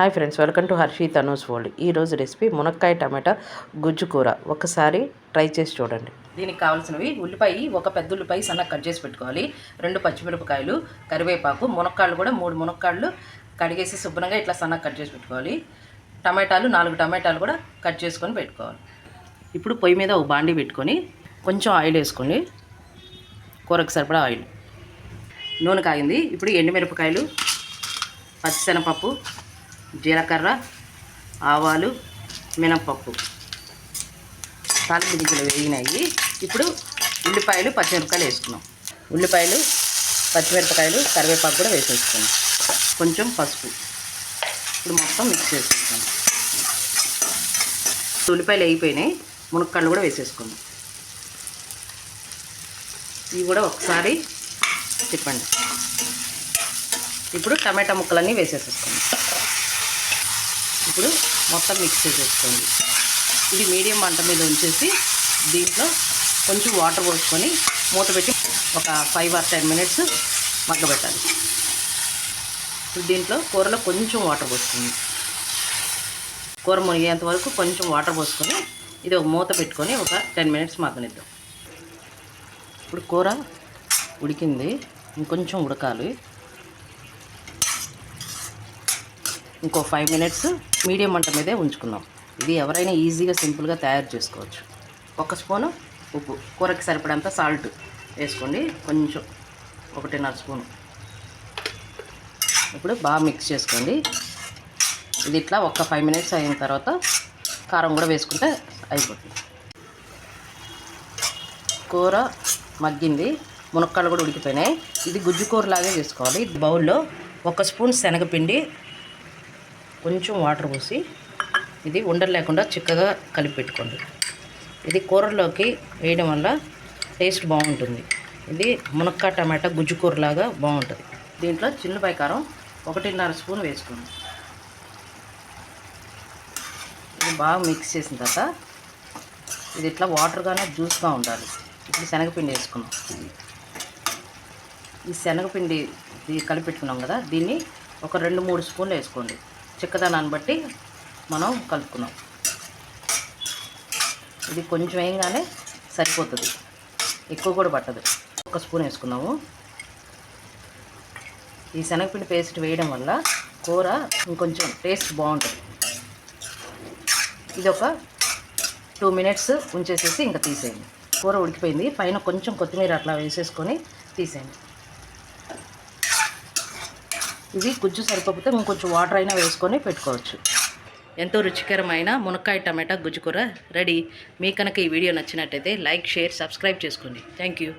Hi friends welcome to Harshi Tanu's world ఈరోజు recipe మునక్కాయ టమాటా గుజ్జు కూర. ఒకసారి ట్రై చేసి చూడండి. దీనికి కావాల్సినవి ఉల్లిపాయ ఒక పెద్ద ఉల్లిపాయ సన్నగా కట్ చేసి పెట్టుకోవాలి. రెండు పచ్చిమిరపకాయలు కరివేపాకు మునక్కాళ్ళు కూడా మూడు మునక్కాళ్ళు కడిగేసి శుభ్రంగా ఇట్లా సన్నగా కట్ చేసి పెట్టుకోవాలి. టమాటాలు నాలుగు టమాటాలు కూడా కట్ చేసుకొని పెట్టుకోవాలి. ఇప్పుడు పొయ్యి మీద ఒక బాండి పెట్టుకొని కొంచెం ఆయిల్ వేసుకోండి కూరకు సరిపడా ఆయిల్. నూనె కాగింది. ఇప్పుడు ఎండుమిరపకాయలు పచ్చిశనగపప్పు జీలకర్ర ఆవాలు మినప్పప్పు. తాలింపు గింజలు వేగినాయి. ఇప్పుడు ఉల్లిపాయలు పచ్చిమిరపకాయలు వేసుకున్నాం. ఉల్లిపాయలు పచ్చిమిరపకాయలు కరివేపాకు కూడా వేసేసుకున్నాం. కొంచెం పసుపు. ఇప్పుడు మొత్తం మిక్స్ చేసుకుంటాం. ఉల్లిపాయలు వేగిపోయినాయి. మునక్కాళ్ళు కూడా వేసేసుకుందాం. ఇవి కూడా ఒకసారి తిప్పండి. ఇప్పుడు టమాటా ముక్కలన్నీ వేసేసేసుకోండి ఇప్పుడు మొత్తం మిక్స్ చేసేసుకోండి. ఇది మీడియం మంట మీద ఉంచేసి దీంట్లో కొంచెం వాటర్ పోసుకొని మూత పెట్టి ఒక ఫైవ్ ఆర్ టెన్ మినిట్స్ మగ్గబెట్టాలి. ఇప్పుడు దీంట్లో కూరలో కొంచెం వాటర్ పోసుకుంది. కూర మునిగేంత వరకు కొంచెం వాటర్ పోసుకొని ఇది ఒక మూత పెట్టుకొని ఒక టెన్ మినిట్స్ మగ్గనిద్దాం. ఇప్పుడు కూర ఉడికింది. ఇంకొంచెం ఉడకాలి. ఇంకో ఫైవ్ మినిట్స్ మీడియం మంట మీదే ఉంచుకుందాం. ఇది ఎవరైనా ఈజీగా సింపుల్గా తయారు చేసుకోవచ్చు. ఒక స్పూను ఉప్పు కూరకి సరిపడంత సాల్ట్ వేసుకోండి. కొంచెం ఒకటిన్నర స్పూను. ఇప్పుడు బాగా మిక్స్ చేసుకోండి. ఇది ఇట్లా ఒక ఫైవ్ మినిట్స్ అయిన తర్వాత కారం కూడా వేసుకుంటే అయిపోతుంది. కూర మగ్గింది. మునక్కాళ్ళు కూడా ఉడికిపోయినాయి. ఇది గుజ్జు కూరలాగే చేసుకోవాలి. బౌల్లో ఒక స్పూన్ శనగపిండి కొంచెం వాటర్ పోసి ఇది ఉండలు లేకుండా చిక్కగా కలిపి పెట్టుకోండి. ఇది కూరలోకి వేయడం వల్ల టేస్ట్ బాగుంటుంది. ఇది మునక్కా టమాటా గుజ్జు కూరలాగా బాగుంటుంది. దీంట్లో చిన్న కారం ఒకటిన్నర స్పూన్ వేసుకోండి. ఇది బాగా మిక్స్ చేసిన తర్వాత ఇది ఇట్లా వాటర్గానే జ్యూస్గా ఉండాలి. ఇప్పుడు శనగపిండి వేసుకున్నాం ఈ శనగపిండి ఇది కలిపి పెట్టుకున్నాం కదా దీన్ని ఒక రెండు మూడు స్పూన్లు వేసుకోండి. చిక్కదనాన్ని బట్టి మనం కలుపుకున్నాం. ఇది కొంచెం వేయగానే సరిపోతుంది. ఎక్కువ కూడా పట్టదు. ఒక స్పూన్ వేసుకున్నాము. ఈ శనగపిండి పేస్ట్ వేయడం వల్ల కూర ఇంకొంచెం టేస్ట్ బాగుంటుంది. ఇది ఒక టూ మినిట్స్ ఉంచేసేసి ఇంకా తీసేయండి. కూర ఉడికిపోయింది. పైన కొంచెం కొత్తిమీర అట్లా వేసేసుకొని తీసేయండి. ఇది గుజ్జు సరిపోతే ఇంకొంచెం వాటర్ అయినా వేసుకొని పెట్టుకోవచ్చు. ఎంతో రుచికరమైన మునక్కాయ టమాటా గుజ్జు కూర రెడీ. మీ కనుక ఈ వీడియో నచ్చినట్టయితే లైక్ షేర్ సబ్స్క్రైబ్ చేసుకోండి. Thank you.